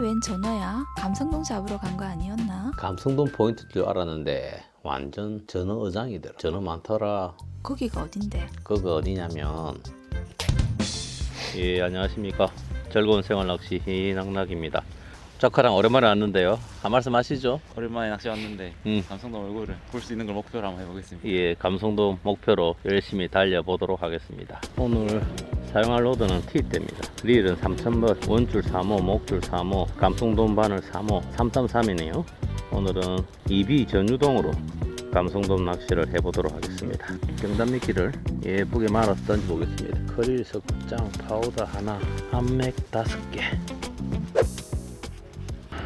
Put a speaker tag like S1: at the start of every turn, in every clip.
S1: 웬 전어야? 감성동 잡으러 간 거 아니었나?
S2: 감성돈 포인트 줄 알았는데 완전 전어 어장이더라. 전어 많더라.
S1: 거기가 어딘데?
S2: 그거 어디냐면 예 안녕하십니까 즐거운 생활 낚시 이낙낙입니다. 조카랑 오랜만에 왔는데요. 한 말씀 하시죠.
S3: 오랜만에 낚시 왔는데
S2: 음.
S3: 감성도 얼굴을 볼 수 있는 걸 목표로 한번 해보겠습니다.
S2: 예, 감성도 목표로 열심히 달려보도록 하겠습니다. 오늘 사용할 로드는 T대입니다. 릴은 3000번, 원줄 3호, 목줄 3호, 감성돔 바늘 3호, 333이네요. 오늘은 2B 전유동으로 감성돔 낚시를 해보도록 하겠습니다. 경담 미끼를 예쁘게 말아서 던져보겠습니다. 크릴 석장 파우더 하나, 한맥 다섯 개.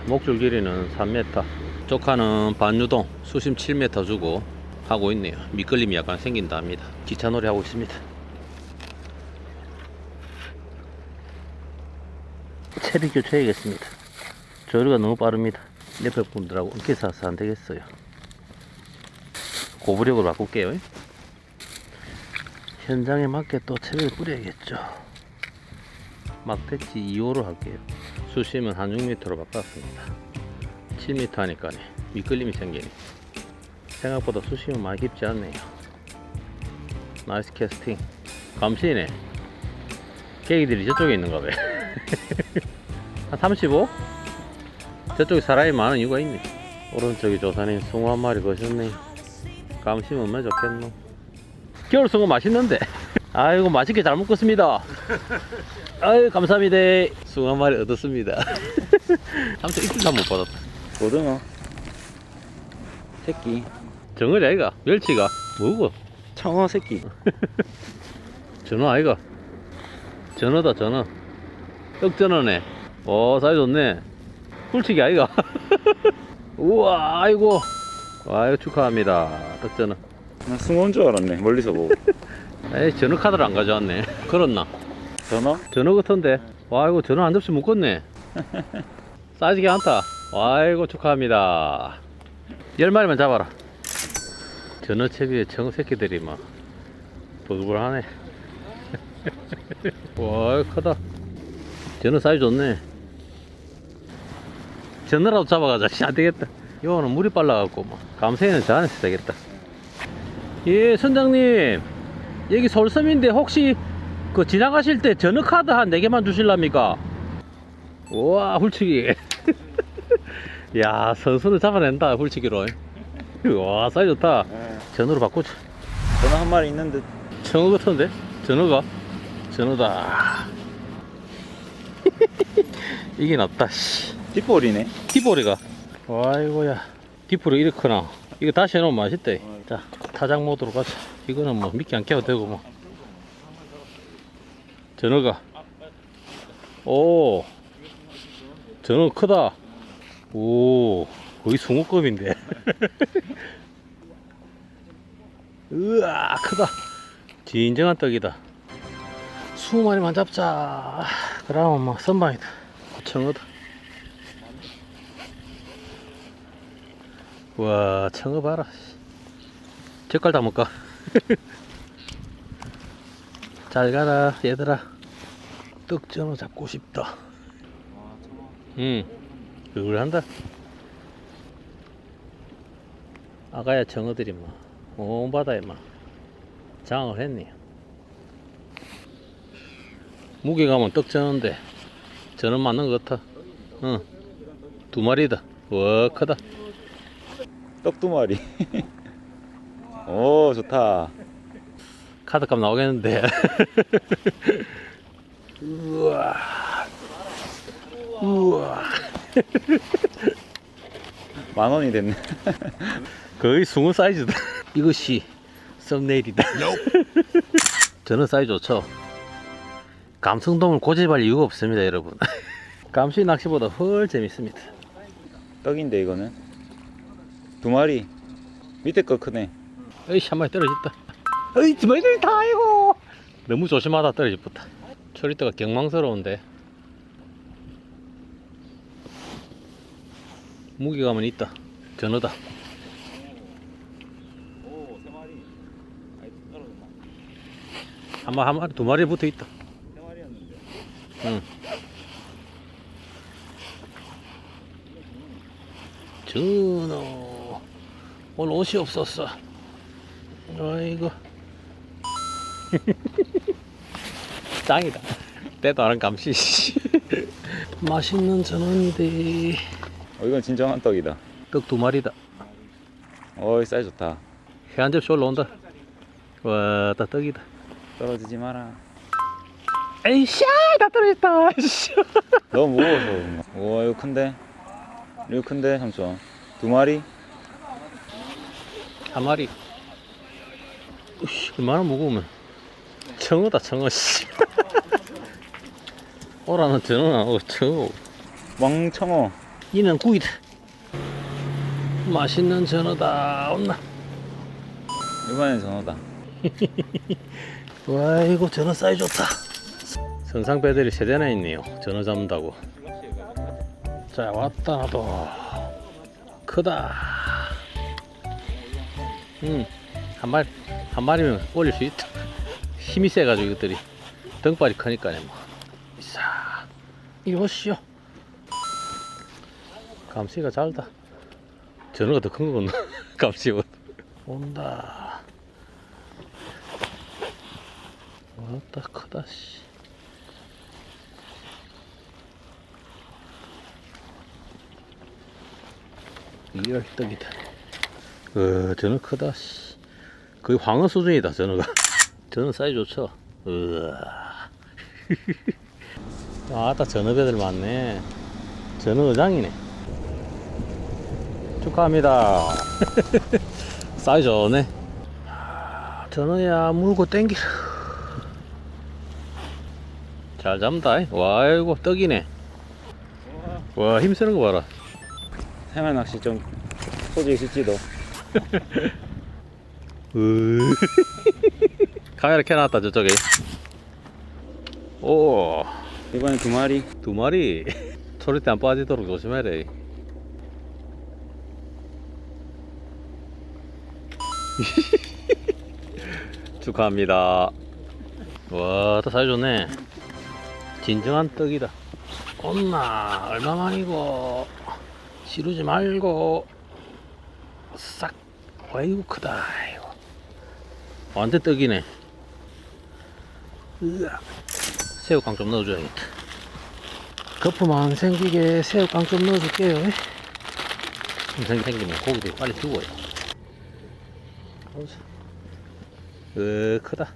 S2: 목줄 길이는 3m, 조카는 반유동 수심 7m 주고 하고 있네요. 미끌림이 약간 생긴다 합니다. 기차놀이 하고 있습니다. 체리 교체해야겠습니다. 조류가 너무 빠릅니다. 옆에 분들하고 엄청 사서 안 되겠어요. 고부력으로 바꿀게요. 현장에 맞게 또 체리를 뿌려야겠죠. 막대치 2호로 할게요. 수심은 한 6m로 바꿨습니다. 7m 하니까 미끌림이 생기네. 생각보다 수심은 많이 깊지 않네요. 나이스 캐스팅. 감시네. 계기들이 저쪽에 있는가 봐. 한 35? 저쪽에 사람이 많은 이유가 있네. 오른쪽에 조사님 숭어 한 마리 거셨네. 감시면 얼마나 좋겠노. 겨울 숭어 맛있는데. 아이고 맛있게 잘 먹겠습니다. 아유 감사합니다. 숭어 한 마리 얻었습니다. 삼촌 이틀 한번 받았다.
S3: 고등어 새끼
S2: 정어리 아이가? 멸치가? 뭐고?
S3: 청어 새끼
S2: 전어 아이가? 전어다 전어 떡전어네. 오 사이 좋네. 꿀치기 아이가? 우와 아이고. 아이고 축하합니다. 떡전어
S3: 나 숭어인 줄 알았네 멀리서 보고.
S2: 에이 전어 카드를 안 가져왔네. 그렇나?
S3: 전어?
S2: 전어 같은데. 와 이거 전어 한 접시 묶었네. 사이즈가 않다. 아이고 축하합니다. 열 마리만 잡아라. 전어 채비에 청어 새끼들이 막 버글버글하네. 와 크다 전어 사이즈 좋네. 전어라도 잡아가자. 씨, 안 되겠다. 이거는 물이 빨라갖고 뭐 감생이는 저 안에서 되겠다. 예 선장님. 여기 솔섬인데 혹시 그 지나가실 때 전어 카드 한 4개만 주실랍니까? 우와 훌치기 야 선수를 잡아낸다 훌치기로. 와 사이 좋다. 전어로 바꾸자.
S3: 전어 한 마리 있는데.
S2: 청어 같은데? 전어가? 전어다 이게 낫다 씨.
S3: 뒷볼이네.
S2: 뒷보리가. 아이고야. 뒷보리 이렇게 크나. 이거 다시 해놓으면 맛있대. 자 타작 모드로 가자. 이거는 뭐 미끼 안 껴도 되고 뭐. 전어가. 오. 전어 크다. 오. 거의 숭어급인데. 으아 크다. 진정한 떡이다 20마리만 잡자. 그러면 뭐 선방이다. 청어다. 와 청어 봐라. 젓갈 담을까 잘 가라 얘들아. 떡전어 잡고 싶다. 응 그걸 한다. 아가야 청어들이 막 온 바다에 막 장을 했네 무게 가면 떡전어인데 저는 맞는 것 같아 응 두 마리다 와 크다
S3: 떡 두 마리 오 좋다
S2: 카드값 나오겠는데. 우와. 우와.
S3: 만 원이 됐네
S2: 거의 숭어 사이즈다. 이것이 썸네일이다. 저는 사이즈 좋죠. 감성돔을 고집할 이유가 없습니다, 여러분. 감시 낚시보다 훨 재밌습니다.
S3: 떡인데 이거는 두 마리 밑에 거 크네
S2: 에이씨, 한 마리 떨어졌다. 에이, 두 마리들이 다, 아이고. 너무 조심하다 떨어졌다. 초리대가 경망스러운데. 무게감은 있다. 전어다.
S3: 마리
S2: 한 마리, 한 마리, 두 마리 붙어 있다. 응. 준호 오늘 옷이 없었어 아이고 짱이다 때도 않은 감시 맛있는 전원이대
S3: 어, 이건 진정한 떡이다.
S2: 떡 두 마리다
S3: 어이, 사이 좋다.
S2: 해안 접시 올라온다 와다 떡이다
S3: 떨어지지 마라.
S2: 에이씨 다 떨어졌다 에이씨.
S3: 너무 무거워서 그런가. 우와, 이거 큰데? 이거 큰데, 삼촌. 두 마리?
S2: 한 마리 으씨, 얼마나 무거우면 청어다 청어 씨 오라는 안 오고 청어
S3: 왕청어.
S2: 이는 구이다 맛있는 전어다 온나
S3: 이번엔 전어다.
S2: 와 이거 전어 사이 좋다 선상 배들이 세 대나 있네요. 전어 잡는다고. 자 왔다 나도 크다. 음한 마리 한 마리면 올릴 수 있다. 힘이 세가지고 이것들이. 등발이 크니까요 뭐. 이사 이보시오. 감시가 잘다. 전어가 더 큰 거구나 감시보다. 온다. 왔다 크다 씨. 이럴 떡이다. 어, 저는 크다 씨. 거의 황어 수준이다 저는가. 저는 사이즈 좋죠. 으아. 아따 전어 배들 많네. 전어 어장이네. 축하합니다. 사이즈 좋네. 아, 전어야 물고 땡기라. 잘 잡는다. 이. 와, 아이고, 떡이네. 와, 힘쓰는 거 봐라.
S3: 해말 낚시 좀 소질 있을지도.
S2: 으. 카메라 켜놨다, 저쪽에. 오,
S3: 이번엔 두 마리.
S2: 두 마리. 소리대 안 빠지도록 조심해라. 이. 축하합니다. 와, 또 사이 좋네. 진정한 떡이다. 엄마, 얼마만이고. 지르지 말고. 싹. 아이고, 크다. 아이고. 완전 떡이네. 으아. 새우깡 좀 넣어줘야겠다. 거품 안 생기게 새우깡 좀 넣어줄게요. 생기 생기면 고기들 빨리 죽어요. 으 크다.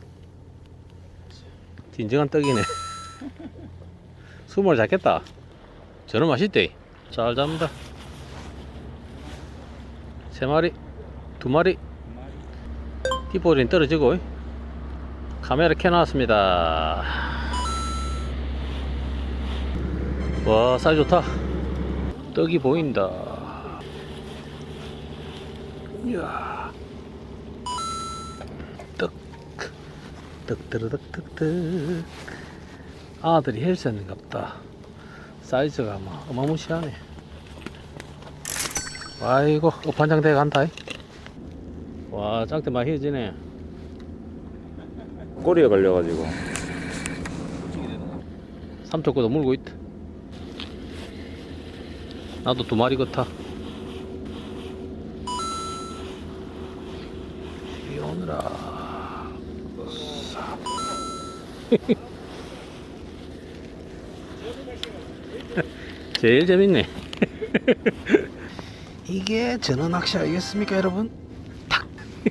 S2: 진정한 떡이네. 숨을 잡겠다. 저는 맛있대. 잘 잡는다. 세 마리, 두 마리. 뒷볼은 떨어지고. 카메라 켜놨습니다. 와, 사이 좋다. 떡이 보인다. 이야. 떡. 떡뜨르덕떡떡. 아들이 헬스했는갑다. 사이즈가 막 어마무시하네. 아이고, 업판장대 간다. 이. 와, 짱대 많이 해지네.
S3: 꼬리에 걸려가지고.
S2: 삼척 거도 물고 있다. 나도 두 마리 같아. 비 오느라. 싹. 제일 재밌네. 이게 전어 낚시 아니겠습니까, 여러분? 탁.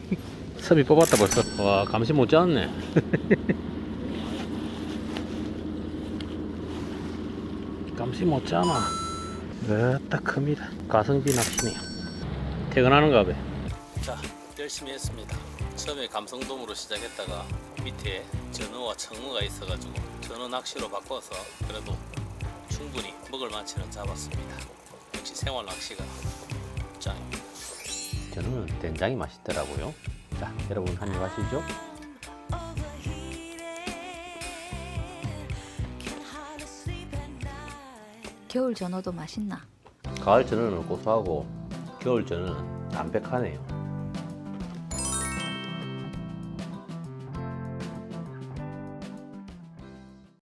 S2: 섭이 뽑았다 벌써. 와, 감시 못 잡았네. 감시 못 잡아. 으딱 큽니다. 가성비 낚시네요. 퇴근하는가 봐. 자, 열심히 했습니다. 처음에 감성돔으로 시작했다가 밑에 전어와 청어가 있어가지고 전어 낚시로 바꿔서 그래도 충분히 먹을 만치는 잡았습니다. 역시 생활 낚시가 짱입니다. 저는 된장이 맛있더라고요. 자, 여러분 한 입 하시죠.
S1: 겨울 전어도 맛있나?
S2: 가을 전어는 고소하고 겨울 전어는 담백하네요.